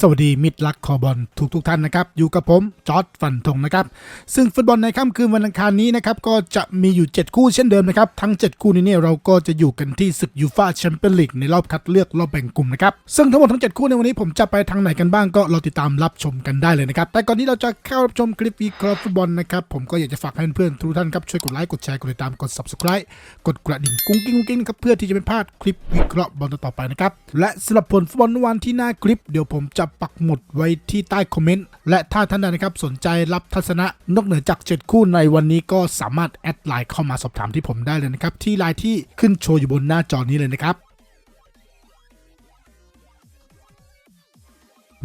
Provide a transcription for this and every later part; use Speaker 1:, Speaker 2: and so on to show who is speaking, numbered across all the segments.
Speaker 1: สวัสดีมิตรรักคอบอลทุกทุกท่านนะครับ อยู่กับผมจอร์ดฟันธงนะครับ ซึ่งฟุตบอลในค่ำคืนวันอังคารนี้นะครับ ก็จะมีอยู่ 7 คู่เช่นเดิมนะครับ ทั้ง 7 คู่นี้เนี่ยเราก็จะอยู่กันที่ศึกยูฟาแชมเปี้ยนลีกในรอบคัดเลือกรอบแบ่งกลุ่มนะครับ ซึ่งทั้งหมดทั้ง 7 คู่ในวันนี้ผมจะไปทางไหนกันบ้างก็เราติดตามรับชมกันได้เลยนะครับ แต่ก่อนที่เราจะเข้ารับชมคลิปวิเคราะห์ฟุตบอลนะครับผมก็อยากจะฝากให้เพื่อนๆทุกท่านครับช่วยกดไลค์กดแชร์กดติดตามกด subscribe กดกระดิ่งกุ้งกิ้งกุ้งกิ้งครับเพื่อที่จะไม่พลาดคลิปวิเคราะห์บอลต่อไปนะครับและสำหรับผลฟุตบอลวานที่หน้าคลิปเดี๋ยวผมจะปักหมุดไว้ที่ใต้คอมเมนต์ และถ้าท่านใดนะครับสนใจรับทัศนะนอกเหนือจาก 7 คู่ในวันนี้ก็สามารถแอดไลน์เข้ามาสอบถามที่ผมได้เลยนะครับ ที่ไลน์ที่ขึ้นโชว์อยู่บนหน้าจอนี้เลยนะครับ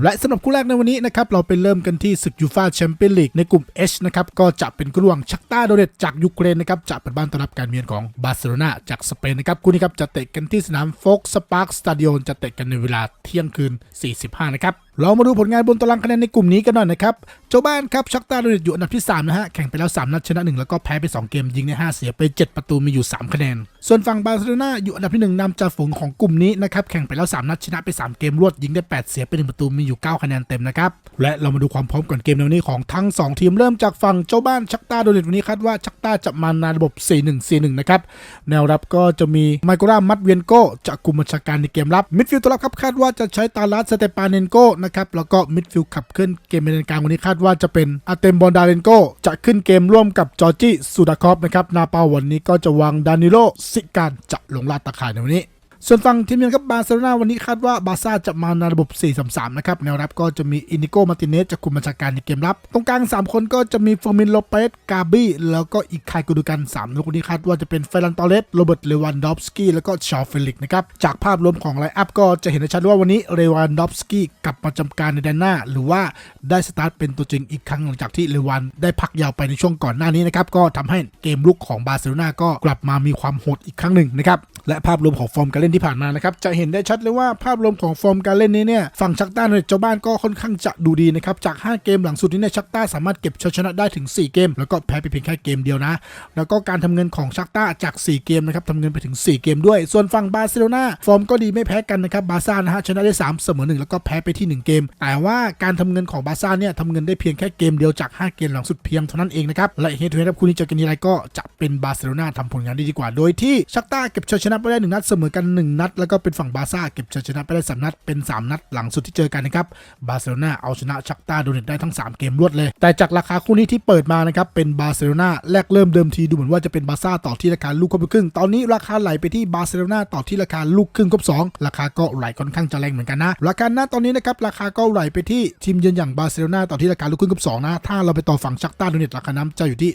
Speaker 1: และสำหรับคู่แรกในวันนี้นะครับเราไปเริ่มกันที่ศึกยูฟาแชมเปี้ยนลีกในกลุ่ม H นะครับก็จะเป็นกลุ่มชักตาโดเดตจากยูเครนนะครับจะเป็นบ้านต้อนรับการเมียนของบาร์เซโลนาจากสเปนนะครับคู่นี้ครับจะเตะกันที่สนามโฟกสปาร์คสตาดิโอจะเตะกันในเวลาเที่ยงคืน 45 นะครับ เรามาดูผลงานบนตารางคะแนนในกลุ่มนี้กันหน่อยนะครับ เจ้าบ้านครับชักตาโดเนตอยู่อันดับที่ 3 นะฮะ แข่งไปแล้ว 3 นัดชนะ 1 แล้วก็แพ้ไป 2 เกม ยิงใน 5 เสียไป 7 ประตูมีอยู่ 3 คะแนน ส่วนฝั่งบาร์เซโลนาอยู่อันดับที่ 1นำจ่าฝูงของกลุ่มนี้นะครับ แข่งไปแล้ว 3 นัดชนะไป 3 เกมรวดยิงได้ 8 เสียไป 1 ประตูมีอยู่ 9 คะแนนเต็มนะครับ และเรามาดูความพร้อมก่อนเกมในวันนี้ของทั้ง 2 ทีมเริ่มจากฝั่งเจ้าบ้านชักตาโดเนตวันนี้คาดว่าชักตาจะมาในระบบ 4-1-4-1 นะครับ แนวรับก็จะมีไมโครรามัดเวียนโกจะกลุ่มบัญชาการในเกมรับมิดฟิลด์ตัวรับครับคาดว่าจะใช้ตาลัสสเตปาเนนโกนะครับ แล้วก็มิดฟิลด์ขับเคลื่อนเกมในกลางวันนี้คาดว่าจะเป็นอาเตมบอลดาเลนโกจะขึ้นเกมร่วมกับจอร์จิสุดาคอฟนะครับนาเปาวันนี้ก็จะวางดานิโลซิการจะลงลาดตะข่ายในวันนี้ ส่วนฝั่งทีมเยือนครับบาร์เซโลนาวันนี้คาดว่าบาร์ซ่าจะมาในระบบ 4-3-3 นะครับแนวรับก็จะมีอินิโกมาติเนสจากคุมบัญชาการในเกมรับ ตรงกลาง 3 คนก็จะมีเฟอร์มินโลเปสกาบี้แล้วก็อีกคายกูดูกัน 3 ลูกนี้คาดว่าจะเป็นเฟรันตอเลสโรเบิร์ตเลวันดอฟสกี้แล้วก็ชาเฟลิกนะครับจากภาพรวมของไลน์อัพก็จะเห็นได้ชัดว่าวันนี้เลวันดอฟสกี้กลับมาจำการในแดนหน้า หรือว่าได้สตาร์ทเป็นตัวจริงอีกครั้งหลังจากที่เลวันได้พักยาวไปในช่วงก่อนหน้านี้นะครับก็ทำให้เกมลุกของบาร์เซโลนาก็กลับมามีความโหดอีกครั้งหนึ่งนะครับและภาพรวมของฟอร์มการเล่นที่ผ่านมานะครับจะเห็นได้ชัดเลยว่าภาพรวมของฟอร์มการเล่นนี้เนี่ยฝั่งชักต้าเนี่ยเจ้าบ้านก็ค่อนข้างจะดูดีนะครับจาก 5 เกมหลังสุดนี้เนี่ยชักต้าสามารถเก็บชัยชนะได้ถึง 4 เกม แล้วก็แพ้ไปเพียงแค่เกมเดียวนะ แล้วก็การทำเงินของชักต้าจาก 4 เกมนะครับทำเงินไปถึง 4 เกมด้วย ส่วนฝั่งบาร์เซโลนาฟอร์มก็ดีไม่แพ้กันนะครับบาร์ซ่านะฮะชนะได้ 3 เสมอ1แล้วก็แพ้ไปที่ 1 เกม แต่ว่าการทำเงินของบาร์ซ่าเนี่ยทำเงินได้เพียงแค่เกมเดียวจาก 5 เกมหลังสุดเพียงเท่านั้นเองนะครับและเฮดทูเฮดครับคู่นี้เจอกันทีไรก็จะเป็นบาร์เซโลนาทำผลงานได้ดีกว่า โดยที่ชักต้าเก็บชัยชนะไปได้หนึ่งนัดเสมอกันหนึ่งนัด แล้วก็เป็นฝั่งบาซ่าเก็บชัยชนะไปได้สามนัด เป็น 3 นัดหลังสุดที่เจอกันนะครับ บาร์เซโลนาเอาชนะชักตาโดเนตได้ทั้ง 3 เกมรวดเลย แต่จากราคาคู่นี้ที่เปิดมานะครับ เป็นบาร์เซโลนาแรกเริ่มเดิมทีดูเหมือนว่าจะเป็นบาซ่าต่อที่ราคาลูกครบครึ่ง ตอนนี้ราคาไหลไปที่บาร์เซโลนาต่อที่ราคาลูกครึ่งครบ2ราคาก็ไหลค่อนข้างจะแรงเหมือนกันนะ ราคาหน้าตอนนี้นะครับราคาก็ไหลไปที่ทีมเยือนอย่างบาร์เซโลนาต่อที่ราคาลูกครึ่งครบ2นะ ถ้าเราไปต่อฝั่งชักตาโดเนตราคาน้ำจะอยู่ที่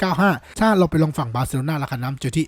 Speaker 1: 1.95 ถ้าเราไปลงฝั่งบาร์เซโลนาราคาน้ำจะอยู่ที่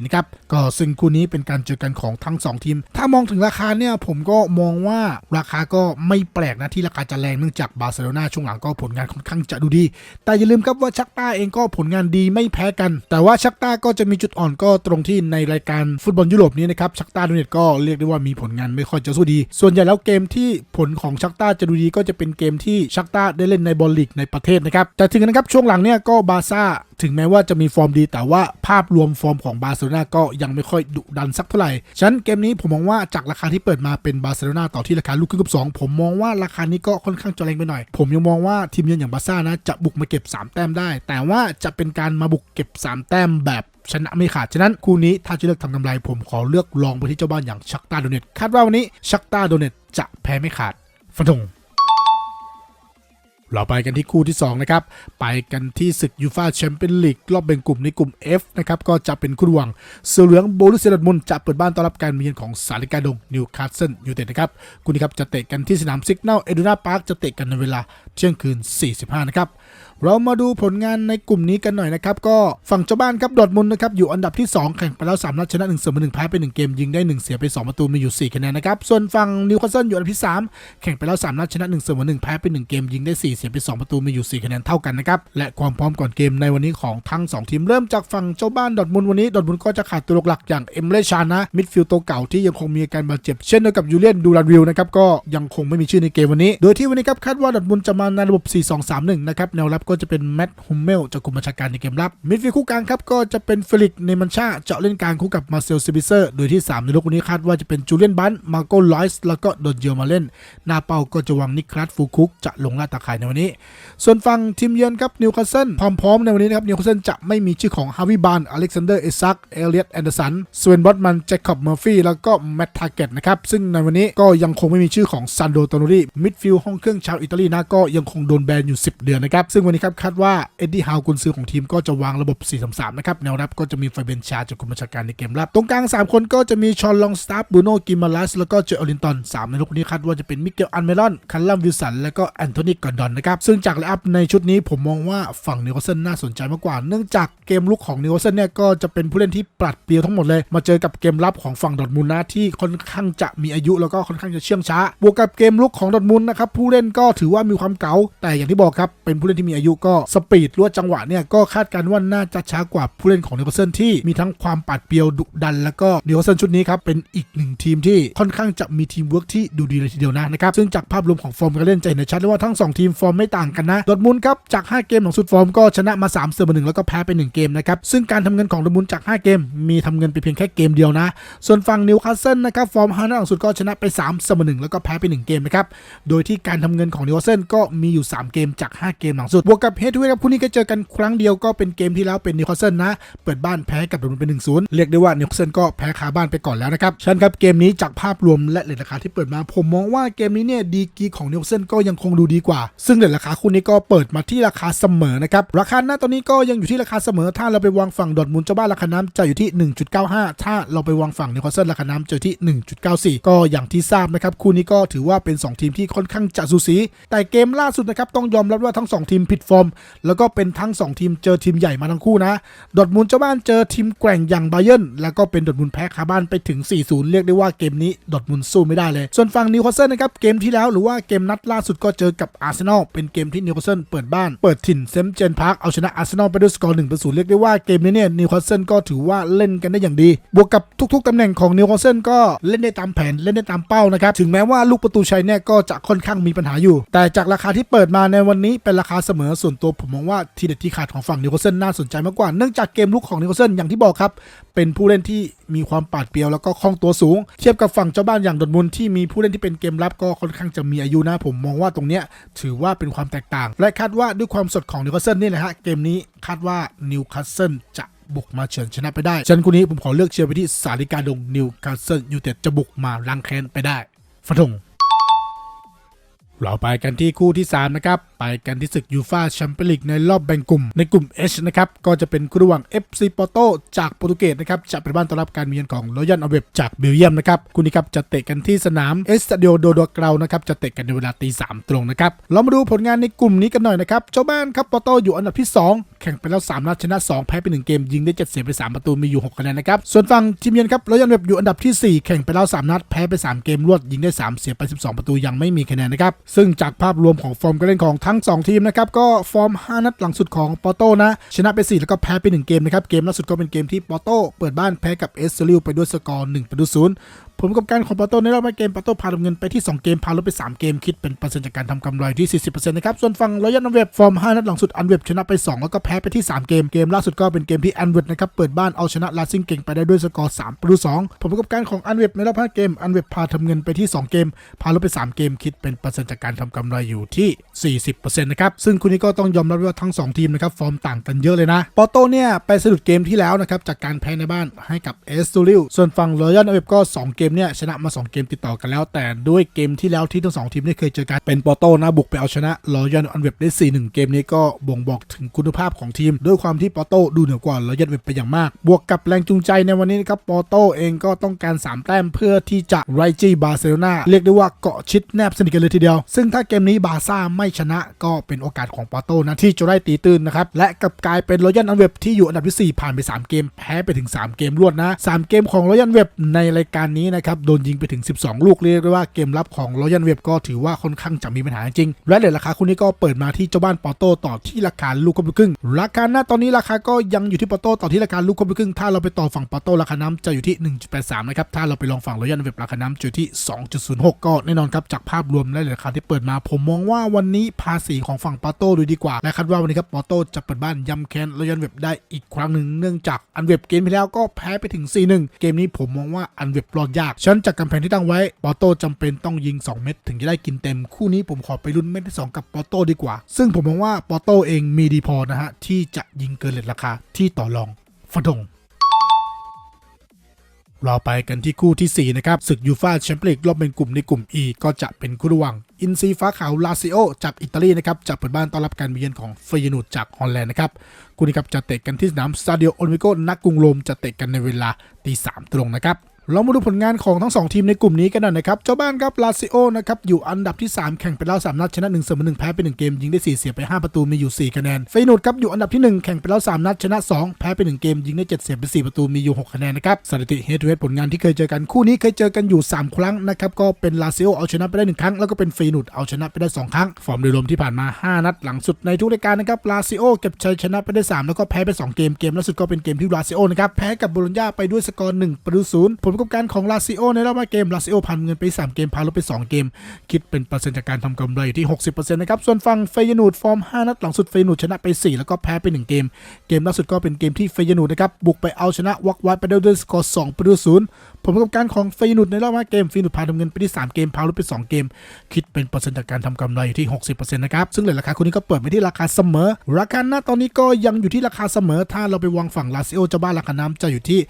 Speaker 1: 1.94 นะครับ ก็ซึ่งคู่นี้เป็นการเจอกันของทั้งสองทีม ถ้ามองถึงราคาเนี่ยผมก็มองว่าราคาก็ไม่แปลกนะที่ราคาจะแรงเนื่องจากบาร์เซโลนาช่วงหลังก็ผลงานค่อนข้างจะดูดี แต่อย่าลืมครับว่าชักต้าเองก็ผลงานดีไม่แพ้กัน แต่ว่าชักต้าก็จะมีจุดอ่อนก็ตรงที่ในรายการฟุตบอลยุโรปนี้นะครับชักต้าดูเน็ตก็เรียกได้ว่ามีผลงานไม่ค่อยจะสู้ดี ส่วนใหญ่แล้วเกมที่ผลของชักต้าจะดูดีก็จะเป็นเกมที่ชักต้าได้เล่นในบอลลีกในประเทศนะครับแต่ถึงนะครับช่วงหลังเนี่ยก็บาร์ซ่า ถึงแม้ว่าจะมีฟอร์มดี แต่ว่าภาพรวมฟอร์มของบาร์เซโลนาก็ยังไม่ค่อยดุดันสักเท่าไหร่ ฉะนั้นเกมนี้ผมมองว่าจากราคาที่เปิดมาเป็นบาร์เซโลนาต่อที่ราคาลูกครึ่งกับสองผมมองว่าราคานี้ก็ค่อนข้างจะแรงไปหน่อย ผมยังมองว่าทีมเยือนอย่างบาร์ซ่านะจะบุกมาเก็บ 3 แต้มได้ แต่ว่าจะเป็นการมาบุกเก็บ 3 แต้มแบบชนะไม่ขาด ฉะนั้นคู่นี้ถ้าจะเลือกทำกำไร ผมขอเลือกลองไปที่เจ้าบ้านอย่างชักตาโดเนตคาดว่าวันนี้ชักตาโดเนตจะแพ้ไม่ขาดฟันธง เราไปกันที่คู่ที่ 2 นะครับ ไปกันที่ศึกยูฟาแชมเปี้ยนลีกรอบแบ่งกลุ่มในกลุ่ม F นะครับ ก็จะเป็นคู่ระหว่างเสือเหลืองโบลุเซดอร์ทมุนจะเปิดบ้านต้อนรับการมาเยือนของสาริกาดงนิวคาสเซิลยูไนเต็ดนะครับ คู่นี้ครับจะเตะกันที่สนามซิกเนลเอดูนาพาร์คจะเตะกันในเวลา เที่ยงคืน 45 นะครับ เรามาดูผลงานในกลุ่มนี้กันหน่อยนะครับ ก็ฝั่งเจ้าบ้านครับดอร์ทมุนนะครับอยู่อันดับที่ 2 แข่งไปแล้ว 3 นัดชนะ1เสมอ1แพ้ไป 1 เกม ยิงได้ 1 เสียไป 2 ประตูมีอยู่ 4 คะแนนนะครับ ส่วนฝั่งนิวคาสเซิลอยู่อันดับที่ 3 แข่งไปแล้ว 3 นัดชนะ1เสมอ1แพ้ไป 1 เกม ยิงได้ 4 เสียไป 2 ประตูมีอยู่ 4 คะแนนเท่ากันนะครับและความพร้อมก่อนเกมในวันนี้ของทั้ง 2 ทีมเริ่มจากฝั่งเจ้าบ้านดอร์ทมุนวันนี้ดอร์ทมุนก็จะขาดตัวหลักอย่างเอ็มเลชานะมิดฟิลด์ตัวเก่าที่ยังคงมีอาการบาดเจ็บเช่นเดียวกับยูเลียนดูรันวิลนะครับก็ยังคงไม่มีชื่อในเกมวันนี้ โดยที่วันนี้ครับคาดว่าดอทมุนจะมาในระบบ 4-2-3-1 นะครับ แนวรับก็จะเป็นแมตต์ฮุมเมลจากกลุ่มบัญชาการในเกมรับ มิดฟิลด์คู่กลางครับ ก็จะเป็นเฟลิกเนมันชาเจาะเล่นกลางคู่กับมาเซลซิบิเซอร์ โดยที่ 3 ในลูกวันนี้คาดว่าจะเป็นจูเลียนบันมาโกลอยส์แล้วก็โดนเยลมาเล่น หน้าเป้าก็จะวางนิคลัสฟูคุกจะลงล่าตาข่ายในวันนี้ ส่วนฝั่งทีมเยือนครับนิวคาสเซิลพร้อมๆในวันนี้นะครับนิวคาสเซิลจะไม่มีชื่อของฮาวิบานอเล็กซานเดอร์เอซักเอเลียตแอนเดอร์สันสเวนบอตมันแจ็คอบเมอร์ฟี่แล้วก็แมตต์ทาเกตนะครับซึ่งในวันนี้ก็ยังคงไม่มีชื่อของซันโดตโนรีมิดฟิลด์ห้องเครื่องชาวอิตาลีนะก็ยังคงโดนแบนอยู่ 10 เดือนนะครับ ซึ่งวันนี้ครับคาดว่าเอ็ดดี้ฮาวกุนซือของทีมก็จะวางระบบ 4-3-3 นะครับ แนวรับก็จะมีไฟเบนชาจากกลุ่มบัญชาการในเกมรับ ตรงกลาง 3 คนก็จะมีชอนลองสตาร์บูโนกิมาลัสแล้วก็เจออลินตันสามในลูกนี้คาดว่าจะเป็นมิเกลอันเมรอนคันลัมวิลสันแล้วก็แอนโทนีกอนดอนนะครับซึ่งจากไลอัพในชุดนี้ผมมองว่าฝั่งนิวคาสเซิลน่าสนใจมากกว่า เนื่องจากเกมลุกของนิวคาสเซิลเนี่ยก็จะเป็นผู้เล่นที่ปลัดเปรียวทั้งหมดเลย มาเจอกับเกมรับของฝั่งดอทมุนด์นะที่ค่อนข้างจะมีอายุแล้วก็ค่อนข้างจะเชื่องช้าบวกกับเกมลุกของดอทมุนนะครับผู้เล่นก็ถือว่ามีความเก๋าแต่อย่างที่บอกครับ เป็นผู้เล่นที่มีอายุก็สปีดรว่าจังหวะเนี่ยก็คาดการณ์ว่าน่าจะช้ากว่าผู้เล่นของนิวคาสเซิลที่มีทั้งความปาดเปรียวดุดัน แล้วก็นิวคาสเซิลชุดนี้ครับเป็นอีกหนึ่งทีมที่ค่อนข้างจะมีทีมเวิร์กที่ดูดีเลยทีเดียวนะนะครับซึ่งจากภาพรวมของฟอร์มการเล่นจะเห็นได้ชัดเลยว่าทั้งสองทีมฟอร์มไม่ต่างกันนะดอทมุนครับจาก 5 เกมของสุดฟอร์มก็ชนะมา3เสมอหนึ่งแล้วก็แพ้ไป1เกมนะครับซึ่งการทำเงินของดอทมุนจาก 5 เกม มีทำเงินไปเพียงแค่เกมเดียวนะ ส่วนฝั่งนิวคาสเซิลนะครับฟอร์มฮานัดหลังสุดก็ชนะไป3เสมอหนึ่งแล้วก็แพ้ไป1เกมนะครับโดยที่การทำเงินของนิวคาสเซิลก็มีอยู่ 3 เกมจาก 5 เกมหลังสุดบวกกับเฮดทูเฮดครับคู่นี้ก็เจอกันครั้งเดียวก็เป็นเกมที่แล้วเป็นนิวคาสเซิลนะ เปิดบ้านแพ้กับดอร์มุนเป็น1-0เรียกได้ว่านิวคาสเซิลก็แพ้คาบ้านไปก่อนแล้วนะครับฉะนันครับเกมนี้จากภาพรวมและเลทราคาที่เปิดมา ผมมองว่าเกมนี้เนี่ยดีกีของนิวคาสเซิลก็ยังคงดูดีกว่า ซึ่งเลทราคาคู่นี้ก็เปิดมาที่ราคาเสมอนะครับราคาหน้าตอนนี้ก็ยังอยู่ที่ราคาเสมอ ถ้าเราไปวางฝั่งดอร์ทมุนเจ้าบ้านราคาน้ำจะอยู่ที่ 1.95 ถ้าเราไปวางฝั่งนิวคาสเซิลราคาน้ำจะอยู่ที่ 1.94 ก็อย่างที่ทราบนะครับคู่นี้ก็ถือว่าเป็น 2 ทีมที่ค่อนข้างจะสูสีแต่เกมล่า่าสุดนะครับต้องยอมรับว่าทั้ง 2 ทีมผิดฟอร์ม แล้วก็เป็นทั้ง 2 ทีมเจอทีมใหญ่มาทั้งคู่นะ ดอทมุนเจ้าบ้านเจอทีมแกร่งอย่างไบเยิร์นแล้วก็เป็นดอทมุนแพ้คาบ้านไปถึง 4-0 เรียกได้ว่าเกมนี้ดอทมุนสู้ไม่ได้เลย ส่วนฝั่งนิวคาสเซิลนะครับเกมที่แล้วหรือว่าเกมนัดล่าสุดก็เจอกับอาร์เซนอลเป็นเกมที่นิวคาสเซิลเปิดบ้านเปิดถิ่นเซมเจนพาร์คเอาชนะอาร์เซนอลไปด้วยสกอร์1ต่อ0เรียกได้ว่าเกมนี้เนี่ยนิวคาสเซิลก็ถือว่าเล่นกันได้อย่างดี บวกกับทุก ๆตำแหน่งของนิวคาสเซิลก็เล่นได้ตามแผนเล่นได้ตามเป้านะครับถึงแม้ว่าลูกประตูชัยเนี่ยก็จะค่อนข้างมีปัญหาอยู่ แต่จากราคาที่เปิดมาในวันนี้เป็นราคาเสมอส่วนตัวผมมองว่าทีเด็ดที่ขาดของฝั่งนิวคาสเซิลน่าสนใจมากกว่าเนื่องจากเกมลุกของนิวคาสเซิลอย่างที่บอกครับ เป็นผู้เล่นที่มีความปาดเปรียวแล้วก็คล่องตัวสูง เทียบกับฝั่งเจ้าบ้านอย่างดอทมุนที่มีผู้เล่นที่เป็นเกมรับก็ค่อนข้างจะมีอายุนะผมมองว่าตรงเนี้ยถือว่าเป็นความแตกต่าง และคาดว่าด้วยความสดของนิวคาสเซิลนี่แหละฮะเกมนี้คาดว่านิวคาสเซิลจะบุกมาเฉือนชนะไปได้ฉันคู่นี้ผมขอเลือกเชียร์ไปที่สาริกาดงนิวคาสเซิลยูเต็ดจะบุกมาล้างแค้นไปได้ฟันธง เราไปกันที่คู่ที่ 3 นะครับ ไปกันที่ศึกยูฟาแชมเปี้ยนลีกในรอบแบ่งกลุ่ม ในกลุ่ม H นะครับ ก็จะเป็นคู่ระหว่าง FC Porto จากโปรตุเกสนะครับ จะเป็นบ้านต้อนรับการเยือนของรอยัลอเวบจากเบลเยียมนะครับ คู่นี้ครับจะเตะกันที่สนามเอสตาดิโอโดโดเกรานะครับ จะเตะกันในเวลาตีสามตรงนะครับ เรามาดูผลงานในกลุ่มนี้กันหน่อยนะครับเจ้าบ้านครับปอโตอยู่อันดับที่ 2 แข่งไปแล้ว 3 นัดชนะ 2 แพ้ไป 1 เกม ยิงได้7เสียไป 3 ประตูมีอยู่ 6 คะแนนนะครับ ส่วนฝั่งทีมเยือนครับรอยัลเวบอยู่อันดับที่ 4 แข่งไปแล้ว3นัดแพ้ไป 3 เกมรวดยิงได้ 3 เสียไป 12 ประตูยังไม่มีคะแนนนะครับซึ่งจากภาพรวมของฟอร์มการเล่นของทั้ง 2 ทีมนะครับก็ฟอร์ม 5 นัดหลังสุดของปอโตนะ ชนะไป 4 แล้วก็แพ้ไป 1 เกมนะครับ เกมล่าสุดก็เป็นเกมที่ปอโตเปิดบ้านแพ้กับเอสเซลิวไปด้วยสกอร์1ประตูศูนย์ ผลประกอบการของปาโต้ในรอบเกมปาโต้พาดำเงินไปที่ 2 เกม พาลดไป 3 เกม คิดเป็นเปอร์เซ็นต์จากการทำกำไรที่ 40%นะครับ ส่วนฝั่งรอยัลอันเวบฟอร์ม 5 นัดหลังสุดอันเวบชนะไป 2 แล้วก็แพ้ไปที่ 3 เกม เกมล่าสุดก็เป็นเกมที่อันเวบนะครับเปิดบ้านเอาชนะลาซิงเก่งไปได้ด้วยสกอร์3ประตู2ผลประกอบการของอันเวบในรอบ5เกมอันเวบพาทำเงินไปที่ 2 เกม พาลดไป 3 เกม คิดเป็นเปอร์เซ็นต์จากการทำกำไรอยู่ที่ 40%นะครับซึ่งคู่นี้ก็ต้องยอมรับว่าทั้ง 2 ทีมนะครับฟอร์มต่างกันเยอะเลยนะปอโต้เนี่ยไปสะดุดเกมที่แล้วนะครับจากการแพ้ในบ้านให้กับเอสตูริลส่วนฝั่งรอยัลอันเวบก็ 2 เกมเนี่ยชนะมา 2 เกมติดต่อกันแล้ว แต่ด้วยเกมที่แล้วที่ทั้งสองทีมได้เคยเจอกันเป็นปอโต้นะบุกไปเอาชนะรอยัลอันเว็บได้ 4-1 เกมนี้ก็บ่งบอกถึงคุณภาพของทีม ด้วยความที่ปอโต้ดูเหนือกว่ารอยัลเว็บไปอย่างมาก บวกกับแรงจูงใจในวันนี้นะครับปอโต้เองก็ต้องการ 3 แต้มเพื่อที่จะไรจีบาร์เซโลนาเรียกได้ว่าเกาะชิดแนบสนิทกันเลยทีเดียว ซึ่งถ้าเกมนี้บาร์ซ่าไม่ชนะก็เป็นโอกาสของปอโต้นะที่จะได้ตีตื้นนะครับและกับกลายเป็นรอยัลอันเว็บที่อยู่อันดับที่4ผ่านไป 3 เกมแพ้ไปถึง 3 เกมรวดนะ3เกมของรอยัลเวบในรายการนี้นะครับโดนยิงไปถึง 12 ลูกเรียกได้ว่าเกมรับของรอยันเว็บก็ถือว่าค่อนข้างจะมีปัญหาจริง และเลทราคาคู่นี้ก็เปิดมาที่เจ้าบ้านปอโต้ต่อที่ราคาลูกครบลูกครึ่ง ราคาหน้าตอนนี้ราคาก็ยังอยู่ที่ปอโต้ต่อที่ราคาลูกครบลูกครึ่งถ้าเราไปต่อฝั่งปอโต้ราคาน้ำจะอยู่ที่ 1.83 นะครับถ้าเราไปลองฝั่งรอยันเว็บราคาน้ำจะอยู่ที่ 2.06 ก็แน่นอนครับจากภาพรวมและราคาที่เปิดมา ผมมองว่าวันนี้ภาษีของฝั่งปอโต้ดูดีกว่าและคาดว่าวันนี้ครับปอโต้จะเปิดบ้านย้ำแค้นรอยันเว็บได้อีกครั้งหนึ่งเนื่องจากอันเว็บเกมที่แล้วก็แพ้ไปถึง 4-1 เกมนี้ผมมองว่าอันเว็บรอดยากฉะนันจากกำแพงที่ตั้งไว้ปอโต้จำเป็นต้องยิง 2 เม็ดถึงจะได้กินเต็มคู่นี้ผมขอไปลุ้นเม็ดที่ 2 กับปอโต้ดีกว่า ซึ่งผมมองว่าปอโต้เองมีดีพอนะฮะที่จะยิงเกินเลทราคาที่ต่อรองฟันธงเราไปกันที่คู่ทีสี่ 4 นะครับศึกยูฟาแชมเปี้ยนลีกรอบเป็นกลุ่มในกลุ่ม E ก็จะเป็นคู่ระหว่างอินซีฟ้าขาวลาซิโอจากอิตาลีนะครับจะเปิดบ้านต้อนรับการมาเยือนของเฟยนูดจากฮอลแลนด์นะครับคู่นี้ครับจะเตะกันที่สนามซาดิโอโอลิมิโกนักกรุงโรมจะเตะกันในเวลาตีสามตรงนะครับ เรามาดูผลงานของทั้ง 2 ทีมในกลุ่มนี้กันหน่อยนะครับ เจ้าบ้านครับลาซิโอนะครับอยู่อันดับที่ 3 แข่งไปแล้ว 3 นัด ชนะ1เสมอ1แพ้ไป 1 เกม ยิงได้ 4 เสียไป 5 ประตูมีอยู่ 4 คะแนนเฟยนูดครับอยู่อันดับที่ 1 แข่งไปแล้ว 3 นัด ชนะ 2 แพ้ไป 1 เกม ยิงได้ 7 เสียไป 4 ประตูมีอยู่ 6 คะแนนนะครับสถิติเฮดทูเฮดผลงานที่เคยเจอกันคู่นี้เคยเจอกันอยู่ 3 ครั้งนะครับก็เป็นลาซิโอเอาชนะไปได้ 1 ครั้งแล้วก็เป็นเฟยนูดเอาชนะไปได้ 2 ครั้ง ฟอร์มโดยรวมที่ผ่านมา 5 นัดหลังสุดในทุกรายการนะครับลาซิโอเก็บชัยชนะไปได้ 3 แล้วก็แพ้ไป 2 เกมเกมล่าสุดก็เป็นเกมที่ลาซิโอนะครับแพ้กับโบโลญญาไปด้วยสกอร์1ประตูศูนย์ผลประกอบการของลาซิโอในรอบ5เกมลาซิโอพันเงินไป 3 เกมพาลบไป 2 เกม คิดเป็นเปอร์เซ็นต์จากการทำกำไรอยู่ที่ 60%นะครับ ส่วนฝั่งเฟยนูดฟอร์ม 5 นัดหลังสุดเฟยนูดชนะไป 4 แล้วก็แพ้ไป 1 เกม เกมล่าสุดก็เป็นเกมที่เฟยนูดนะครับบุกไปเอาชนะวักวัดไปด้วยสกอร์2ประตูศูนย์ ผลประกอบการของฟยนูดในรอบ5เกมฟยนูดพาทำเงินไปที่ 3 เกม พาลบไป2เกม คิดเป็นเปอร์เซ็นต์จากการทำกำไรอยู่ที่ 60%นะครับ ซึ่งเลยราคาคู่นี้ก็เปิดไปที่ราคาเสมอ ราคาหน้าตอนนี้ก็ยังอยู่ที่ราคาเสมอ ถ้าเราไปวางฝั่งลาซิโอเจ้าบ้านราคาน้ำจะอยู่ที่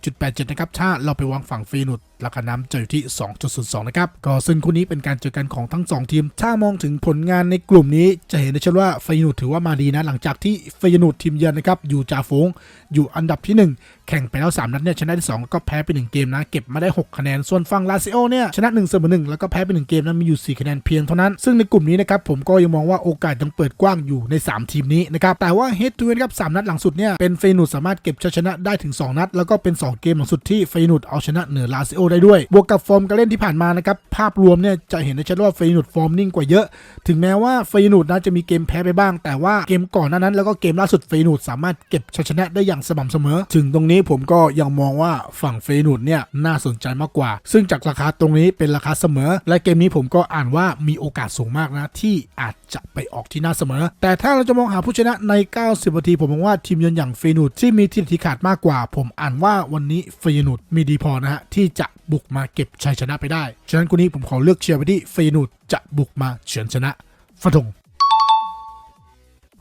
Speaker 1: 1.87 นะครับ ถ้าเราไปวางฝั่งฟยนูดราคาน้ำจะอยู่ที่ 2.02 นะครับ ก็ซึ่งคู่นี้เป็นการเจอกันของทั้ง 2 ทีม ถ้ามองถึงผลงานในกลุ่มนี้จะเห็นได้ชัดว่าฟยนูดถือว่ามาดีนะ หลังจากที่ฟยนูดทีมเยือนนะครับอยู่จ่าฝูงอยู่อันดับที่ 1 แข่งไปแล้ว 3 นัดเนี่ยชนะได้2ก็แพ้ไป 1 เกมนะเก็บมาได้ 6 คะแนน ส่วนฝั่งลาซิโอเนี่ยชนะ1เสมอ1แล้วก็แพ้ไป1เกมนั้นมีอยู่ 4 คะแนนเพียงเท่านั้น ซึ่งในกลุ่มนี้นะครับผมก็ยังมองว่าโอกาสยังเปิดกว้างอยู่ใน 3 ทีมนี้นะครับแต่ว่าเฮดทูเฮดครับ3นัดหลังสุดเนี่ยเป็นเฟยนูดสามารถเก็บชัยชนะได้ถึง 2 นัด แล้วก็เป็น 2 เกมหลังสุดที่เฟยนูดเอาชนะเหนือลาซิโอได้ด้วย บวกกับฟอร์มการเล่นที่ผ่านมานะครับภาพรวมเนี่ยจะเห็นได้ชัดว่าเฟยนูดฟอร์มนิ่งกว่าเยอะ ถึงแม้ว่าเฟยนูดนะจะมีเกมแพ้ไปบ้าง แต่ว่าเกมก่อนหน้านั้น แล้วก็เกมล่าสุดเฟยนูดสามารถเก็บชัยชนะได้อย่างสม่ำเสมอ ถึงตรงนี้ผมก็ยังมองว่าฝั่งเฟยนูดเนี่ยน่าสนใจมากกว่า ซึ่งจากราคาตรงนี้เป็นราคาเสมอ และเกมนี้ผมก็อ่านว่ามีโอกาสสูงมากนะ ที่อาจจะไปออกที่หน้าเสมอ แต่ถ้าเราจะมองหาผู้ชนะใน 90 นาที ผมมองว่าทีมเยือนอย่างเฟยนูดที่มีทีมที่ขาดมากกว่า ผมอ่านว่าวันนี้เฟยนูดมีดีพอนะฮะที่จะบุกมาเก็บชัยชนะไปได้ ฉะนั้นคู่นี้ผมขอเลือกเชียร์ไปที่เฟยนูดจะบุกมาเฉือนชนะฟันธง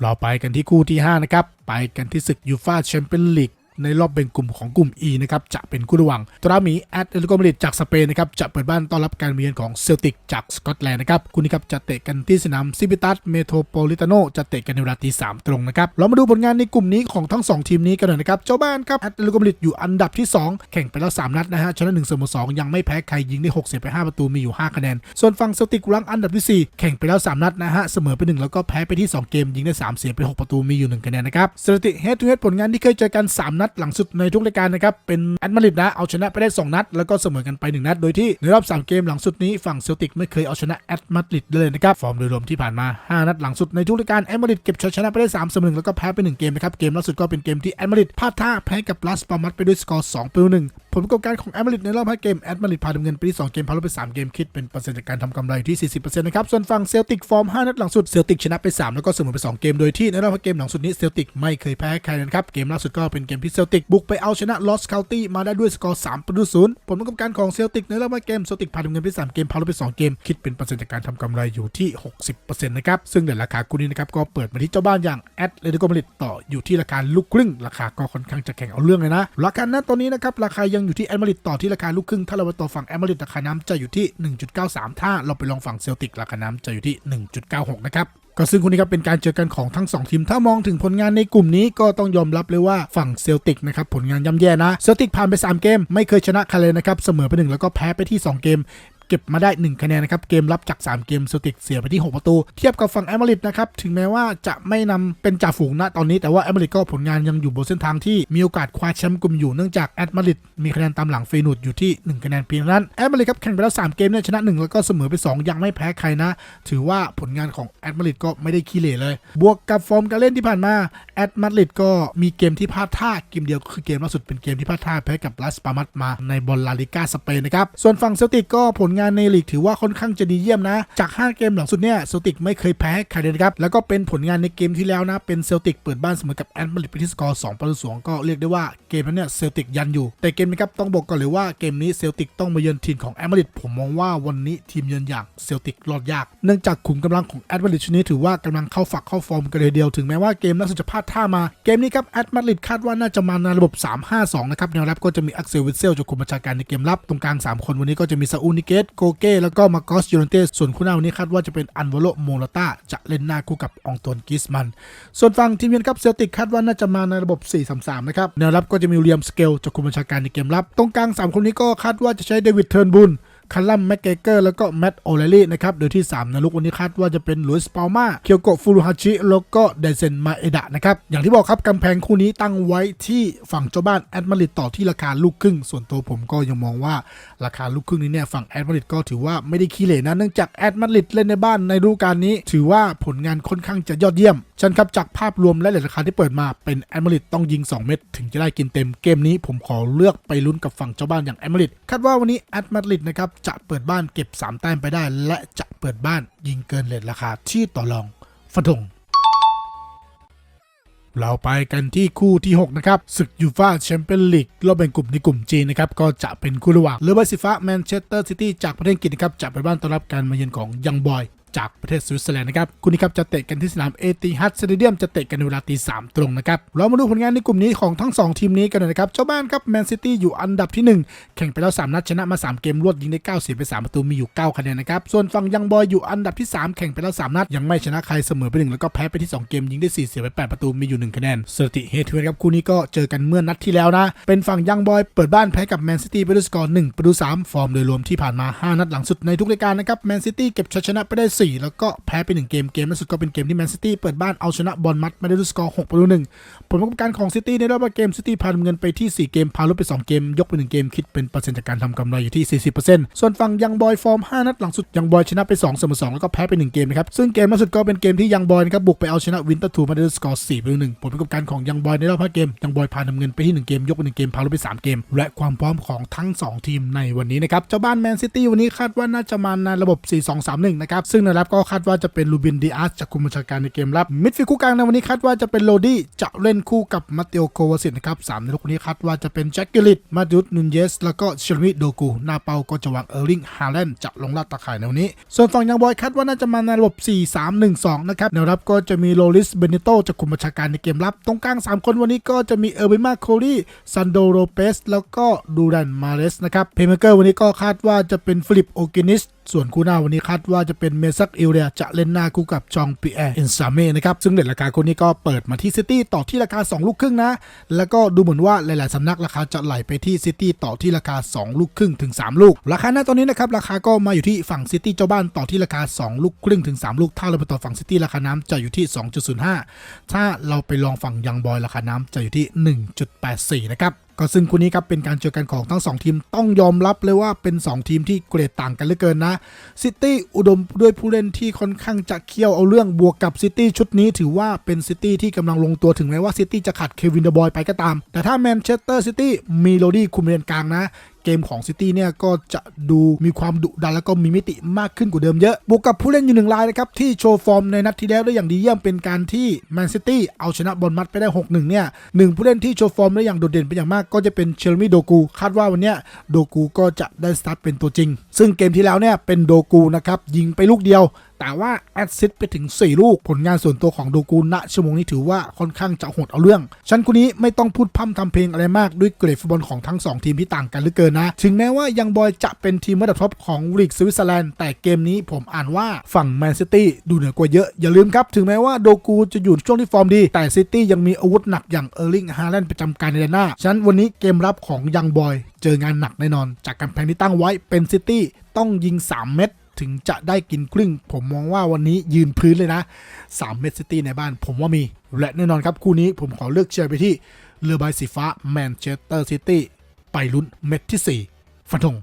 Speaker 1: เราไปกันที่คู่ที่ 5 นะครับ ไปกันที่ศึกยูฟาแชมเปี้ยนลีก ในรอบแบ่งกลุ่มของกลุ่ม E นะครับจะเป็นคู่ระหว่างตราหมีแอตเลติโกมาดริดจากสเปนนะครับจะเปิดบ้านต้อนรับการมาเยือนของเซลติกจากสกอตแลนด์นะครับคู่นี้ครับจะเตะกันที่สนามซิบิตัสเมโทรโพลิตาโนจะเตะกันในเวลาตีสามตรงนะครับเรามาดูผลงานในกลุ่มนี้ของทั้ง 2 ทีมนี้กันหน่อยนะครับเจ้าบ้านครับแอตเลติโกมาดริดอยู่อันดับที่ 2 แข่งไปแล้ว 3 นัดนะฮะชนะ1เสมอ2ยังไม่แพ้ใครยิงได้6เสียไป5ประตูมีอยู่ 5 คะแนน ส่วนฝั่งเซลติกรังอันดับที่ 4 แข่งไปแล้ว 3 นัดนะฮะเสมอไป 1 แล้วก็แพ้ไปที่ 2 เกมยิงได้3เสียไป 6 ประตูมีอยู่ 1 คะแนนนะครับสถิติเฮดทูเฮดผลงานที่เคยเจอกัน 3 นัดหลังสุดในทุกรายการนะครับ เป็นแอตมาริดนะ เอาชนะไปได้ 2 นัด แล้วก็เสมอกันไป 1 นัด โดยที่ในรอบ 3 เกมหลังสุดนี้ฝั่งเซลติกไม่เคยเอาชนะแอตมาริดเลยนะครับ ฟอร์มโดยรวมที่ผ่านมา 5 นัดหลังสุดในทุกรายการแอตมาริดเก็บชัยชนะไปได้3เสมอ1แล้วก็แพ้ไป1เกมนะครับ เกมล่าสุดก็เป็นเกมที่แอตมาริดพลาดท่าแพ้กับลาสปามัตไปด้วยสกอร์2ประตู1ผลประกอบการของแอตมาดริดในรอบ 5 เกม แอตมาริดพาดำเนินไปที่ 2 เกมพาลบไป 3 เกมคิดเป็นเปอร์เซ็นต์จากการทำกำไรที่ 40%นะครับ ส่วนฝั่งเซลติกฟอร์ม 5 นัดหลังสุด เซลติกชนะไป 3 แล้วก็เสมอไป 2 เกม โดยที่ในรอบ 5 เกมหลังสุดนี้ เซลติกไม่เคยแพ้ใครนะครับ เกมล่าสุดก็เป็นเกมที่เซลติกบุกไปเอาชนะลอสคา u ตี้มาได้ด้วยสกอร์ 3 ประตูศูนย์ผลประกอบการของเซลติกในรอบ 5 เกม เซลติกพาดำเนินไป 3 เกมพาลบไป 2 เกม คิดเป็นเปอร์เซ็นต์จากการทำกำไรอยู่ที่ 60%นะครับซึ่งเดี๋ยวราคาคู่นี้นะครับก็เปิดมาที่เจ้าบ้านอย่างแอตเลติโกมาดริดต่ออยู่ที่ราคาลูกครึ่งราคาก็ค่อนข้างจะแข่งเอาเรื่องเลยนะราคานั้นตอนนี้นะครับราคายังอยู่ที่แอตมาริดต่อที่ราคาลูกครึ่ง ถ้าเราไปต่อฝั่งแอตมาริดราคาน้ำจะอยู่ที่ 1.93 ถ้าเราไปลองฝั่งเซลติกราคาน้ำจะอยู่ที่ 1.96 นะครับก็ซึ่งคู่นี้ครับเป็นการเจอกันของทั้ง 2 ทีม ถ้ามองถึงผลงานในกลุ่มนี้ก็ต้องยอมรับเลยว่าฝั่งเซลติกนะครับผลงานย่ำแย่นะเซลติกผ่านไป 3 เกม ไม่เคยชนะใครเลยนะครับเสมอไป 1 แล้วก็แพ้ไปที่ 2 เกม เก็บมาได้ 1 คะแนนนะครับ เกมรับจาก 3 เกมเซลติกเสียไปที่ 6 ประตู เทียบกับฝั่งแอมเบริดนะครับ ถึงแม้ว่าจะไม่นำเป็นจ่าฝูงณตอนนี้แต่ว่าแอมเบริดก็ผลงานยังอยู่บนเส้นทางที่มีโอกาสคว้าแชมป์กลุ่มอยู่เนื่องจากแอตมาริดมีคะแนนตามหลังเฟยนูดอยู่ที่ 1 คะแนนเพียงเท่านั้นแอตมาริดครับแข่งไปแล้ว3เกมเนี่ยชนะ 1 แล้วก็เสมอไป 2 ยังไม่แพ้ใครนะ ถือว่าผลงานของแอตมาริดก็ไม่ได้ขี้เหร่เลย บวกกับฟอร์มการเล่นที่ผ่านมาแอตมาริดก็มีเกมที่พลาดท่าเกมเดียวคือเกมล่าสุดเป็นเกมที่พลาดท่าแพ้กับลาสปามัสมาในบอลลาลิก้าสเปนนะครับส่วนฝั่งเซลติกก็ผลงานในลีกถือว่าค่อนข้างจะดีเยี่ยมนะ จาก 5 เกมหลังสุดเนี่ยเซลติกไม่เคยแพ้ใครเลยนะครับ แล้วก็เป็นผลงานในเกมที่แล้วนะ เป็นเซลติกเปิดบ้านเสมอกับแอตมาริดไปที่สกอร์2ประตู2ก็เรียกได้ว่าเกมนั้นเนี่ยเซลติกยันอยู่ แต่เกมนี้ครับต้องบอกก่อนเลยว่าเกมนี้เซลติกต้องมาเยือนทีมของแอตมาริดผมมองว่าวันนี้ทีมเยือนอย่างเซลติกรอดยาก เนื่องจากขุมกำลังของแอตมาริดชุดนี้ถือว่ากำลังเข้าฝักเข้าฟอร์มกันเลยเดียวถึงแม้ว่าเกมล่าสุดจะพลาดท่ามาเกมนี้ครับแอตมาริดคาดว่าน่าจะมาในระบบ 3-5-2 นะครับแนวรับก็จะมีอักเซลวิเซลจากคุมบัญชาการในเกมรับตรงกลาง 3 คนวันนี้ก็จะมีซาอูนิเกตโกเก้แล้วก็มาโกสยูเนเตสส่วนคู่หน้าวันนี้คาดว่าจะเป็นอันวโลโมลาตาจะเล่นหน้าคู่กับองตวนกิสมัน ส่วนฝั่งทีมเยือนครับเซลติกคาดว่าน่าจะมาในระบบ 4-3-3 นะครับแนวรับก็จะมีเรียมสเกลจากคุมบัญชาการในเกมรับ ตรงกลาง 3 คนนี้ก็คาดว่าจะใช้เดวิดเทิร์นบุล คัลลัมแม็กเกเกอร์แล้วก็แมตต์โอเลลี่นะครับ โดยที่3ในลูกวันนี้คาดว่าจะเป็นลุยส์ปาลมาเคียวโกฟูรุฮาชิแล้วก็เดเซนมาเอดะนะครับ อย่างที่บอกครับกำแพงคู่นี้ตั้งไว้ที่ฝั่งเจ้าบ้านแอดมาริดต่อที่ราคาลูกครึ่ง ส่วนตัวผมก็ยังมองว่าราคาลูกครึ่งนี้เนี่ยฝั่งแอดมาริดก็ถือว่าไม่ได้ขี้เหร่นะเนื่องจากแอดมาริดเล่นในบ้านในฤดูกาลนี้ ถือว่าผลงานค่อนข้างจะยอดเยี่ยม ฉันครับจากภาพรวมและเหรียญราคาที่เปิดมาเป็นแอมเบริดต้องยิง 2 เม็ดถึงจะได้กินเต็มเกมนี้ผมขอเลือกไปลุ้นกับฝั่งเจ้าบ้านอย่างแอมเบริดคาดว่าวันนี้แอตมาริดนะครับจะเปิดบ้านเก็บ 3 แต้มไปได้ และจะเปิดบ้านยิงเกินเหรียญราคาที่ต่อรองฟันธงเราไปกันที่คู่ที่ 6 นะครับศึกยูฟาแชมเปี้ยนลีกรอบแบ่งกลุ่มในกลุ่มจีนนะครับ ก็จะเป็นคู่ระหว่างเลเวอร์ซิฟ้าแมนเชสเตอร์ซิตี้จากประเทศอังกฤษนะครับจะไปบ้านต้อนรับการมาเยือนของยังบอย จากประเทศสวิตเซอร์แลนด์นะครับคู่นี้ครับจะเตะกันที่สนามเอติฮัดสเตเดียมจะเตะกันในเวลาตีสามตรงนะครับเรามาดูผลงานในกลุ่มนี้ของทั้ง 2 ทีมนี้กันหน่อยนะครับเจ้าบ้านครับแมนซิตี้อยู่อันดับที่ 1 แข่งไปแล้ว 3 นัดชนะมา 3 เกมรวดยิงได้9เสียไป 3 ประตูมีอยู่ 9 คะแนนนะครับ ส่วนฝั่งยังบอยอยู่อันดับที่ 3 แข่งไปแล้ว 3 นัด ยังไม่ชนะใครเสมอไป1แล้วก็แพ้ไปที่ 2 เกมยิงได้ 4 เสียไป 8 ประตูมีอยู่ 1 คะแนนสถิติเฮทเวนครับคู่นี้ก็เจอกันเมื่อนัดที่แล้วนะ เป็นฝั่งยังบอยเปิดบ้านแพ้กับแมนซิตี้ไปด้วยสกอร์1ประตู3ฟอร์มโดยรวมที่ผ่านมา 5 นัดหลังสุดในทุกรายการนะครับแมนซิตี้เก็บชัยชนะไปได้4 แล้วก็แพ้ไป 1 เกม เกมล่าสุดก็เป็นเกมที่แมนซิตี้เปิดบ้านเอาชนะบอลมัดมาได้ด้วยสกอร์6ประตู1ผลประกอบการของซิตี้ในรอบเกมซิตี้พาเงินไปที่ 4 เกม พาลดไป 2 เกม ยกไป 1 เกม คิดเป็นเปอร์เซ็นต์จากการทำกำไรอยู่ที่ 40%ส่วนฝั่งยังบอยฟอร์ม 5 นัดหลังสุดยังบอยชนะไป2เสมอ2แล้วก็แพ้ไป 1 เกมนะครับ ซึ่งเกมล่าสุดก็เป็นเกมที่ยังบอยนะครับบุกไปเอาชนะวินเตอร์ทูมาได้ด้วยสกอร์4ประตู1ผลประกอบการของยังบอยในรอบ5เกมยังบอยพานำเงินไปที่ 1 เกม ยกไป 1 เกม พาลดไป 3 เกม และความพร้อมของทั้ง 2 ทีมในวันนี้นะครับเจ้าบ้านแมนซิตี้วันนี้คาดว่าน่าจะมาในระบบ 4-2-3-1 นะครับซึ่งในรับก็คาดว่าจะเป็นลูบินดิอาสจากคุมบัญชาการในเกมรับมิดฟิลด์คู่กลางในวันนี้คาดว่าจะเป็นโรดี้จะเล่นคู่กับมาเตโอโควาสิตนะครับสามในลูกนี้คาดว่าจะเป็นแจ็คกิลิตมาดูดนุนเยส แล้วก็เชลมิโดกูหน้าเป้าก็จะวางเออร์ลิงฮาแลนด์จะลงลาดตะข่ายในวันนี้ ส่วนฝั่งยังบอยคาดว่าน่าจะมาในระบบ 4-3-1-2 นะครับแนวรับก็จะมีโรลิสเบเนโตจากคุมบัญชาการในเกมรับ ตรงกลาง 3 คนวันนี้ก็จะมีเออร์บิมาโคลีซันโดโรเปสแล้วก็ดูรันมาเรสนะครับเพย์เมเกอร์วันนี้ก็คาดว่าจะเป็นฟิลิปโอกินิส ส่วนคู่หน้าวันนี้คาดว่าจะเป็นเมซักอิลเลียจะเล่นหน้าคู่กับจองปีแอร์อินซาเม่นะครับซึ่งเด็ดราคาคนนี้ก็เปิดมาที่ซิตี้ต่อที่ราคา 2 ลูกครึ่งนะ แล้วก็ดูเหมือนว่าหลาย ๆ สำนักราคาจะไหลไปที่ซิตี้ต่อที่ราคา 2 ลูกครึ่งถึง 3 ลูก ราคาหน้าตอนนี้นะครับราคาก็มาอยู่ที่ฝั่งซิตี้เจ้าบ้านต่อที่ราคา 2 ลูกครึ่งถึง 3 ลูก ถ้าเราไปต่อฝั่งซิตี้ราคาน้ำจะอยู่ที่ 2.05 ถ้าเราไปลองฝั่งยังบอยราคาน้ำจะอยู่ที่ 1.84 นะครับ ก็ซึ่งคู่นี้ครับเป็นการเจอกันของทั้ง 2 ทีมต้องยอมรับเลยว่าเป็น 2 ทีมที่เกรดต่างกันเหลือเกินนะซิตี้อุดมด้วยผู้เล่นที่ค่อนข้างจะเคี่ยวเอาเรื่องบวกกับซิตี้ชุดนี้ถือว่าเป็นซิตี้ที่กำลังลงตัวถึงแม้ว่าซิตี้จะขาดเควินเดบอยไปก็ตาม แต่ถ้าแมนเชสเตอร์ซิตี้มีโรดี้คุมเลนกลางนะเกมของซิตี้เนี่ยก็จะดูมีความดุดันแล้วก็มีมิติมากขึ้นกว่าเดิมเยอะ บวกกับผู้เล่นอยู่หนึ่งรายนะครับที่โชว์ฟอร์มในนัดที่แล้วได้อย่างดีเยี่ยมเป็นการที่แมนซิตี้เอาชนะบอลมัดไปได้ 6-1 เนี่ยหนึ่งผู้เล่นที่โชว์ฟอร์มได้อย่างโดดเด่นเป็นอย่างมากก็จะเป็นเชลมี่โดกูคาดว่าวันเนี้ยโดกูก็จะได้สตาร์ทเป็นตัวจริง ซึ่งเกมที่แล้วเนี่ยเป็นโดกูนะครับยิงไปลูกเดียว แต่ว่าแอดซิสไปถึง 4 ลูก ผลงานส่วนตัวของโดกูณชั่วโมงนี้ถือว่าค่อนข้างจะโหดเอาเรื่อง ฉันคนนี้ไม่ต้องพูดพร่ำทำเพลงอะไรมากด้วยเกรดฟุตบอลของทั้ง 2 ทีมที่ต่างกันเหลือเกินนะ ถึงแม้ว่ายังบอยจะเป็นทีมระดับท็อปของลีกสวิตเซอร์แลนด์แต่เกมนี้ผมอ่านว่าฝั่งแมนซิตี้ดูเหนือกว่าเยอะ อย่าลืมครับ ถึงแม้ว่าโดกูจะอยู่ช่วงที่ฟอร์มดี แต่ซิตี้ยังมีอาวุธหนักอย่างเออร์ลิงฮาแลนด์ประจำการในแดนหน้าฉะนั้นวันนี้เกมรับของยังบอย เจองานหนักแน่นอน จากการแพงที่ตั้งไว้เป็นซิตี้ต้องยิง 3 เม็ด ถึงจะได้กินครึ่งผมมองว่าวันนี้ยืนพื้นเลยนะ3เมสซิตี้ในบ้านผมว่ามี และแน่นอนครับ คู่นี้ผมขอเลือกเชียร์ไปที่เรือใบสีฟ้าแมนเชสเตอร์ซิตี้ไปลุ้นเม็ดที่ 4 ฟันธง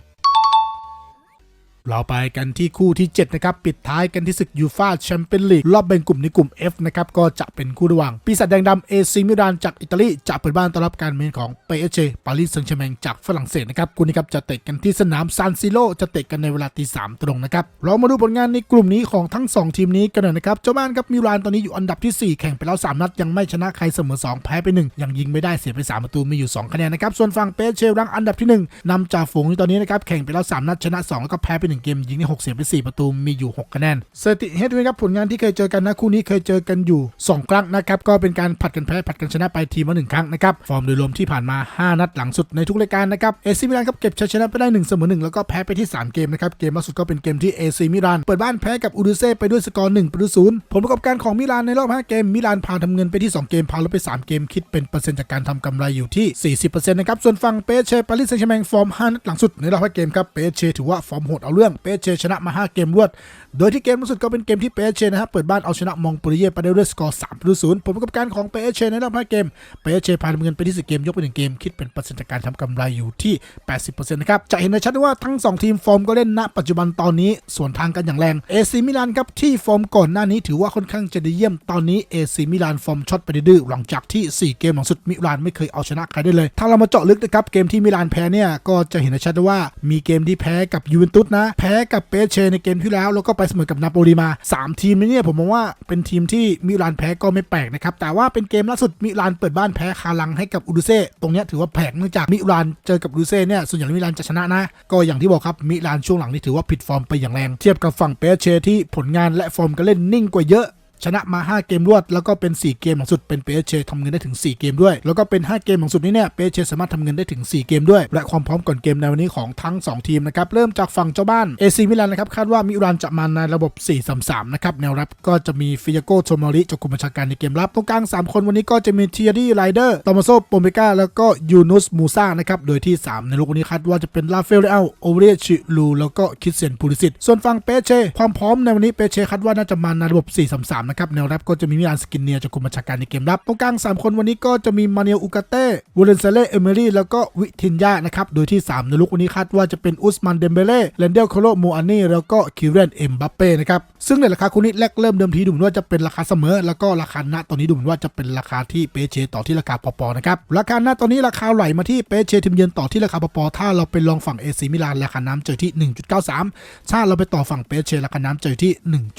Speaker 1: เราไปกันที่คู่ที่ 7 นะครับ ปิดท้ายกันที่ศึกยูฟาแชมเปี้ยนลีกรอบแบ่งกลุ่มในกลุ่ม F นะครับ ก็จะเป็นคู่ระหว่าง ปีศาจแดงดำเอซีมิลานจากอิตาลี จะเปิดบ้านต้อนรับการเมนของเปเชปารีสแซงต์แชร์แมงจากฝรั่งเศสนะครับคู่นี้ครับจะเตะกันที่สนามซานซิโรจะเตะกันในเวลาตีสามตรงนะครับเรามาดูผลงานในกลุ่มนี้ของทั้ง 2 ทีมนี้กันหน่อยนะครับเจ้าบ้านครับมิลานตอนนี้อยู่อันดับที่ 4 แข่งไปแล้ว3นัดยังไม่ชนะใครเสมอ 2 แพ้ไป1ยังยิงไม่ได้เสียไป3ประตูมีอยู่2คะแนนนะครับส่วนฝั่งเปเชรังอันดับที่ 1นำจ่าฝูงตอนนี้นะครับแข่งไปแล้ว3นัดชนะ2แล้วก็แพ้ไป1เกมยิงได้6เสียไป 4 ประตูมีอยู่ 6 คะแนนสถิติเฮดวีครับผลงานที่เคยเจอกันนะคู่นี้เคยเจอกันอยู่ 2 ครั้งนะครับก็เป็นการผัดกันแพ้ผัดกันชนะไปทีมละหนึ่งครั้งนะครับฟอร์มโดยรวมที่ผ่านมา 5 นัดหลังสุดในทุกรายการนะครับเอซีมิลานครับเก็บชัยชนะไปได้1เสมอ1แล้วก็แพ้ไปที่ 3 เกมนะครับเกมล่าสุดก็เป็นเกมที่เอซีมิลานเปิดบ้านแพ้กับอูดูเซ่ไปด้วยสกอร์1ประตูศูนย์ผลประกอบการของมิลานในรอบ 5 เกมมิลานพาทำเงินไปที่ 2 เกมพาลดไป 3 เกมคิดเป็นเปอร์เซ็นต์จากการทำกำไรอยู่ที่ 40%นะครับส่วนฝั่งเปเชปารีสแซงต์แชร์แมงฟอร์ม5นัดหลังสุดในรอบ5เกมครับเปเชถือว่าฟอร์มโหดเอาเรื่องเปเชชนะมา 5 เกมรวด โดยที่เกมล่าสุดก็เป็นเกมที่เปเชนะครับ เปิดบ้านเอาชนะมองโปลิเย่ไปได้ด้วยสกอร์3ประตูศูนย์ผลประกอบการของเปเชในรอบ5เกมเปเชพาทำเงินไปที่10เกมยกไป1เกม คิดเป็นเปอร์เซ็นต์จากการทำกำไรอยู่ที่ 80%นะครับ จะเห็นได้ชัดว่าทั้ง 2 ทีมฟอร์มก็เล่นณปัจจุบันตอนนี้ส่วนทางกันอย่างแรงเอซีมิลานครับที่ฟอร์มก่อนหน้านี้ถือว่าค่อนข้างจะดีเยี่ยมตอนนี้เอซีมิลานฟอร์มช็อตไปดื้อหลังจากที่ 4 เกมหลังสุดมิลานไม่เคยเอาชนะใครได้เลย ถ้าเรามาเจาะลึกนะครับเกมที่มิลานแพ้เนี่ยก็จะเห็นได้ชัดว่ามีเกมที่แพ้กับยูเวนตุสนะแพ้กับเปเชในเกมที่แล้ว แล้วก็ไปเสมอกับนาโปลีมา 3 ทีมนี้เนี่ยผมมองว่าเป็นทีมที่มิลานแพ้ก็ไม่แปลกนะครับ แต่ว่าเป็นเกมล่าสุดมิลานเปิดบ้านแพ้คาลังให้กับอูดูเซ่ตรงเนี้ยถือว่าแปลกเนื่องจากมิลานเจอกับอูดูเซ่เนี่ยส่วนใหญ่มิลานจะชนะนะ ก็อย่างที่บอกครับมิลานช่วงหลังนี่ถือว่าผิดฟอร์มไปอย่างแรงเทียบกับฝั่งเปเชที่ผลงานและฟอร์มการเล่นนิ่งกว่าเยอะ ชนะมา 5 เกมรวด แล้วก็เป็น 4 เกมหลังสุดเป็นเปเชทำเงินได้ถึง 4 เกมด้วย แล้วก็เป็น 5 เกมหลังสุดนี้เนี่ยเปเชสามารถทำเงินได้ถึง 4 เกมด้วย และความพร้อมก่อนเกมในวันนี้ของทั้ง 2 ทีมนะครับ เริ่มจากฝั่งเจ้าบ้านเอซีมิลานนะครับ คาดว่ามิรานจะมาในระบบ 4-3-3 นะครับ แนวรับก็จะมีฟิยาโกโทมาริจากกลุ่มบัญชาการในเกมรับ ตรงกลาง 3 คนวันนี้ก็จะมีเทียรี่ไรเดอร์ตอมาโซโปเมกาแล้วก็ยูนุสมูซานะครับ โดยที่ 3 ในลูกวันนี้คาดว่าจะเป็นลาเฟลเลอลโอเวเรชิลูแล้วก็คิดเซนพูลิสิตส่วนฝั่งเปเชความพร้อมในวันนี้เปเชคาดว่าน่าจะมาในระบบ 4-3-3นะครับแนวรับก็จะมีมิลานสกินเนียจากกลุ่มบัญชาการในเกมรับตรงกลาง 3 คนวันนี้ก็จะมีมาเนลอุกาเต้วูเลนเซเล่เอเมรี่แล้วก็วิทินยานะครับโดยที่ 3 ในลุกวันนี้คาดว่าจะเป็นอุสมันเดมเบเล่เลนเดลโคโลโมอานี่แล้วก็คิเรนเอ็มบัปเป้นะครับซึ่งในราคาคู่นี้แรกเริ่มเดิมทีดูเหมือนว่าจะเป็นราคาเสมอ แล้วก็ราคาณตอนนี้ดูเหมือนว่าจะเป็นราคาที่เปเชต่อที่ราคาปอๆนะครับราคาณตอนนี้ราคาไหลมาที่เปเชทีมเยือนต่อที่ราคาปอๆถ้าเราไปลองฝั่งเอซีมิลานราคาน้ำเจอที่ 1.93ถ้าเราไปต่อฝั่งเปเชราคาน้ำเจอที่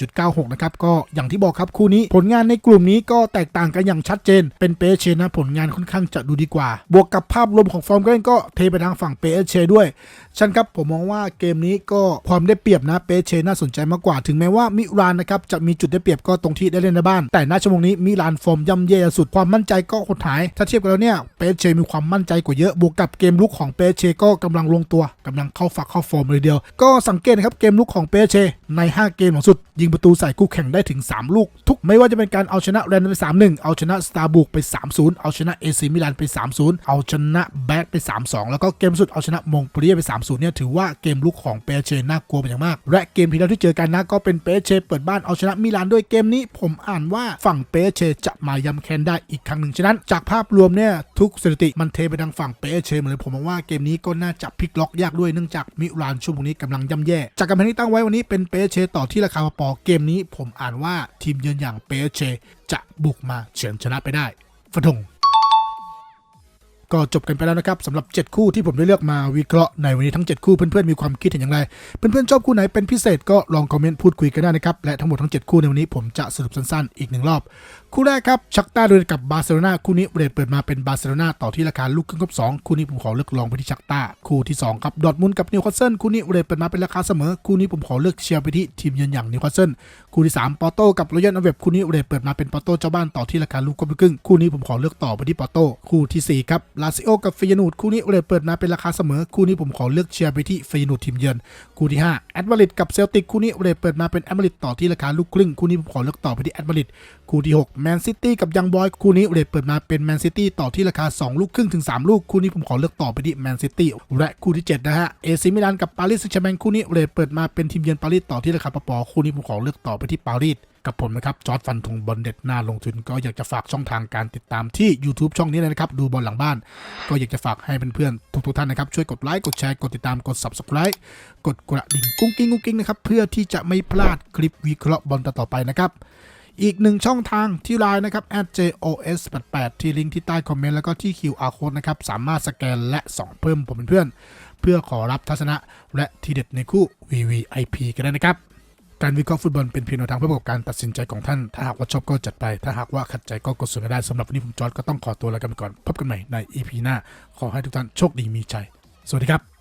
Speaker 1: 1.96นะครับก็อย่างที่บอกครับคู่นี้ผลงานในกลุ่มนี้ก็แตกต่างกันอย่างชัดเจน เป็นเปเชนะผลงานค่อนข้างจะดูดีกว่า บวกกับภาพรวมของฟอร์มการเล่นก็เทไปทางฝั่งเปเชด้วยฉันครับผมมองว่าเกมนี้ก็ความได้เปรียบนะเปเชน่าสนใจมากกว่าถึงแม้ว่ามิรานนะครับจะมีจุดได้เปรียบก็ตรงที่ได้เล่นในบ้าน แต่ณชั่วโมงนี้มิรานฟอร์มย่ำแย่สุดความมั่นใจก็หดหาย ถ้าเทียบกันแล้วเนี่ยเปเชมีความมั่นใจกว่าเยอะบวกกับเกมลุกของเปเชก็กำลังลงตัวกำลังเข้าฝักเข้าฟอร์มเลยเดียว ก็สังเกตนะครับเกมลุกของเปเชใน 5 เกมของสุด ยิงประตูใส่คู่แข่งได้ถึง 3 ลูก ทุกไม่ว่าจะเป็นการเอาชนะแรนไป 3-1 เอาชนะสตาร์บุกไป 3-0 เอาชนะเอซีมิลานไป 3-0 เอาชนะแบดไป 3-2 แล้วก็เกมสุดเอาชนะมงโปลีเย่ไป 3-0 เนี่ยถือว่าเกมลุกของเปเชน่ากลัวเป็นอย่างมาก และเกมที่แล้วที่เจอกันนะก็เป็นเปเชเปิดบ้านเอาชนะมิลานด้วยเกมนี้ ผมอ่านว่าฝั่งเปเชจะมาย้ำแค้นได้อีกครั้งหนึ่งฉะนั้น จากภาพรวมเนี่ยทุกสถิติมันเทไปทางฝั่งเปเชหมดเลยผมมองว่าเกมนี้ก็น่าจะพลิกล็อกยากด้วยเนื่องจากมิลานช่วงนี้กำลังย่ำแย่ จากการแผนที่ตั้งไว้วันนี้เป็นเปเชต่อที่ราคาปอเกมนี้ผมอ่านว่าทีมเยือนอย่างเปเชจะบุกมาเฉือนชนะไปได้ฟะทงก็จบกันไปแล้วนะครับสำหรับ 7 คู่ที่ผมได้เลือกมาวิเคราะห์ในวันนี้ทั้ง 7 คู่เพื่อนๆมีความคิดเห็นอย่างไร เพื่อนๆชอบคู่ไหนเป็นพิเศษก็ลองคอมเมนต์พูดคุยกันได้นะครับ และทั้งหมดทั้ง 7 คู่ในวันนี้ผมจะสรุปสั้นๆอีกหนึ่งรอบคู่แรกครับชักตาโดยกับบาร์เซโลนาคู่นี้เรทเปิดมาเป็นบาร์เซโลนาต่อที่ราคาลูกครึ่งกับ2คู่นี้ผมขอเลือกลองไปที่ชักตาคู่ที่2ครับดอทมุนกับนิวคาสเซิลคู่นี้เรทเปิดมาเป็นราคาเสมอคู่นี้ผมขอเลือกเชียร์ไปที่ทีมเยือนอย่างนิวคาสเซิลคู่ที่3ปอร์โตกับรอยัลอเวบคู่นี้เรทเปิดมาเป็นปอร์โตเจ้าบ้านต่อที่ราคาลูกครึ่งคู่นี้ผมขอเลือกต่อไปที่ปอร์โตคู่ทีสี่4ครับลาซิโอกับเฟยานูดคู่นี้เรทเปิดมาเป็นราคาเสมอคู่นี้ผมขอเลือกเชียร์ไปที่เฟยนูดทีมเยือนคู่ที่5แอดวาลิดกับเซลติกคู่นี้เรทเปิดมาเป็นแอดวาลิดต่อที่ราคาลูกครึ่งคู่นี้ผมขอเลือกต่อไปที่แอดวาลิดคู่ที่ 6แมนซิตี้กับยังบอยคู่นี้เรทเปิดมาเป็นแมนซิตี้ต่อที่ราคา 2 ลูกครึ่งถึง 3 ลูก คู่นี้ผมขอเลือกต่อไปที่แมนซิตี้และคู่ที่ 7 นะฮะเอซิมิลานกับปารีสแซงต์แชร์แมงคู่นี้เรทเปิดมาเป็นทีมเยือนปารีสต่อที่ราคาปอปอคู่นี้ผมขอเลือกต่อไปที่ปารีสกับผมนะครับจอร์ดฟันธงบอลเด็ดหน้าลงทุนก็อยากจะฝากช่องทางการติดตามที่ YouTube ช่องนี้เลยนะครับ ดูบอลหลังบ้าน ก็อยากจะฝากให้เพื่อนๆทุกๆท่านนะครับ ช่วยกดไลค์กดแชร์กดติดตามกด Subscribe กดกระดิ่งกุ้งกิ้งกุ้งกิ้งนะครับเพื่อที่จะไม่พลาดคลิปวิเคราะห์บอลต่อๆไปนะครับ อีกหนึ่งช่องทางที่ไลน์นะครับ @jos88 ที่ลิงก์ที่ใต้คอมเมนต์แล้วก็ที่ QR code นะครับ สามารถสแกนและส่องเพิ่มผมเป็นเพื่อน เพื่อขอรับทัศนะและทีเด็ดในคู่ VVIP กันได้นะครับ การวิเคราะห์ฟุตบอลเป็นเพียงแนวทางเพื่อประกอบการตัดสินใจของท่าน ถ้าหากว่าชอบก็จัดไป ถ้าหากว่าขัดใจก็กดส่วนได้สำหรับวันนี้ผมจอร์ดก็ต้องขอตัวลากันไปก่อน พบกันใหม่ใน EP หน้า ขอให้ทุกท่านโชคดีมีใจ สวัสดีครับ